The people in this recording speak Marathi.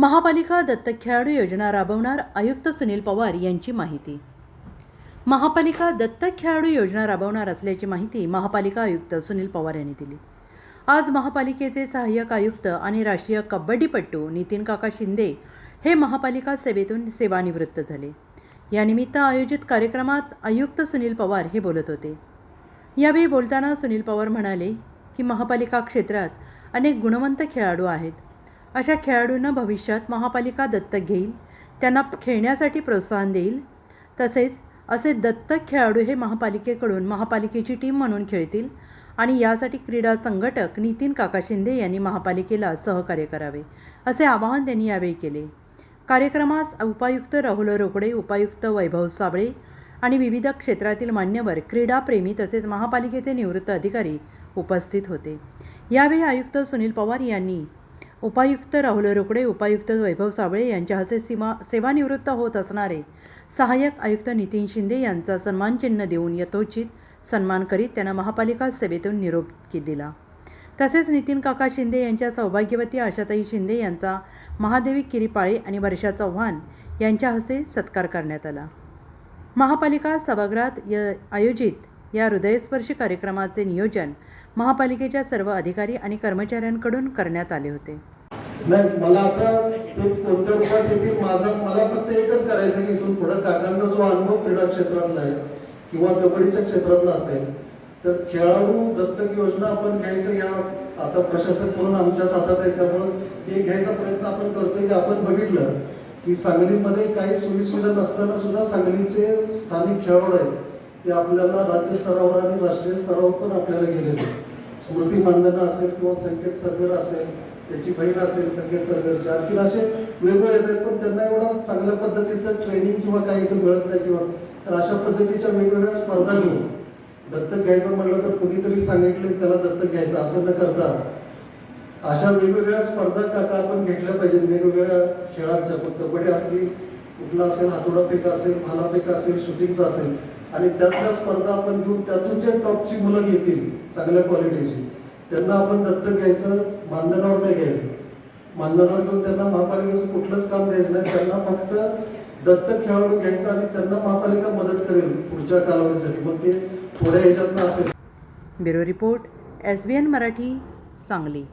महापालिका दत्तक खेळाडू योजना राबवणार आयुक्त सुनील पवार यांची माहिती. महापालिका दत्तक खेळाडू योजना राबवणार असल्याची माहिती महापालिका आयुक्त सुनील पवार यांनी दिली. आज महापालिकेचे सहाय्यक आयुक्त आणि राष्ट्रीय कबड्डीपटू नितीन काका शिंदे हे महापालिका सेवेतून सेवानिवृत्त झाले. यानिमित्त आयोजित कार्यक्रमात आयुक्त सुनील पवार हे बोलत होते. यावेळी बोलताना सुनील पवार म्हणाले की महापालिका क्षेत्रात अनेक गुणवंत खेळाडू आहेत. अशा खेळाडूंना भविष्यात महापालिका दत्तक घेईल त्यांना खेळण्यासाठी प्रोत्साहन देईल. तसेच असे दत्तक खेळाडू हे महापालिकेकडून महापालिकेची टीम म्हणून खेळतील आणि यासाठी क्रीडा संघटक नितीन काका शिंदे यांनी महापालिकेला सहकार्य करावे असे आवाहन त्यांनी यावेळी केले. कार्यक्रमास उपायुक्त राहुल रोकडे उपायुक्त वैभव साबळे आणि विविध क्षेत्रातील मान्यवर क्रीडाप्रेमी तसेच महापालिकेचे निवृत्त अधिकारी उपस्थित होते. यावेळी आयुक्त सुनील पवार यांनी उपायुक्त राहुल रोकडे उपायुक्त वैभव साबळे यांच्या हस्ते सीमा सेवानिवृत्त होत असणारे सहाय्यक आयुक्त नितीन शिंदे यांचा सन्मानचिन्ह देऊन यथोचित सन्मान करीत त्यांना महापालिका सेवेतून निरोप दिला. तसेच नितीन काका शिंदे यांच्या सौभाग्यवती आशाताई शिंदे यांचा महादेवी किरीपाळे आणि वर्षा चव्हाण यांच्या हस्ते सत्कार करण्यात आला. महापालिका सभागृहात य आयोजित या हृदयस्पर्शी कार्यक्रमाचे नियोजन महापालिकेच्या सर्व अधिकारी आणि कर्मचाऱ्यांकडून करण्यात आले होते. नाही मला आता ते कोणत्या रूपात येतील माझा मला फक्त एकच करायचं की इथून पुढे काकांचा जो अनुभव क्रीडा क्षेत्रातला आहे किंवा कबड्डीच्या क्षेत्रातला असेल तर खेळाडू दत्तक योजना आपण घ्यायचं या आता प्रशासक म्हणून आमच्याच हातात आहे त्यामुळं ते घ्यायचा प्रयत्न आपण करतोय की आपण बघितलं की सांगलीमध्ये काही सोयीसुविधा नसताना सुद्धा सांगलीचे स्थानिक खेळाडू आहेत ते आपल्याला राज्य स्तरावर आणि राष्ट्रीय स्तरावर पण आपल्याला गेलेलं आहे स्मृती मानधना असेल किंवा संकेत सरगर असेल त्याची बहीण असेल संकेत सरगर आणखी असे वेगवेगळे आहेत पण त्यांना एवढं चांगल्या पद्धतीचं ट्रेनिंग किंवा काही इथं मिळत नाही किंवा तर अशा पद्धतीच्या वेगवेगळ्या स्पर्धा घेऊन दत्तक घ्यायचं म्हटलं तर कुणीतरी सांगितले त्याला दत्तक घ्यायचं असं न करता अशा वेगवेगळ्या स्पर्धा काका आपण घेतल्या पाहिजेत? वेगवेगळ्या खेळांच्या पण कबड्डी असतील कुठला असेल हातोडा फेका असेल भाला फेक असेल शूटिंगचा असेल आणि त्यातल्या स्पर्धा आपण घेऊन त्यातून जे टॉपची मुलं घेतील चांगल्या क्वालिटीची. त्यांना आपण दत्तक घ्यायचं मानधनावर नाही घ्यायचं. मानधनावर घेऊन त्यांना महापालिकेचं कुठलंच काम द्यायचं नाही. त्यांना फक्त दत्तक खेळाडू घ्यायचं आणि त्यांना महापालिका मदत करेल पुढच्या कालावधीसाठी. मग ते थोड्या ह्याच्यातनं असेल. Bureau report S B N Marathi Sangli.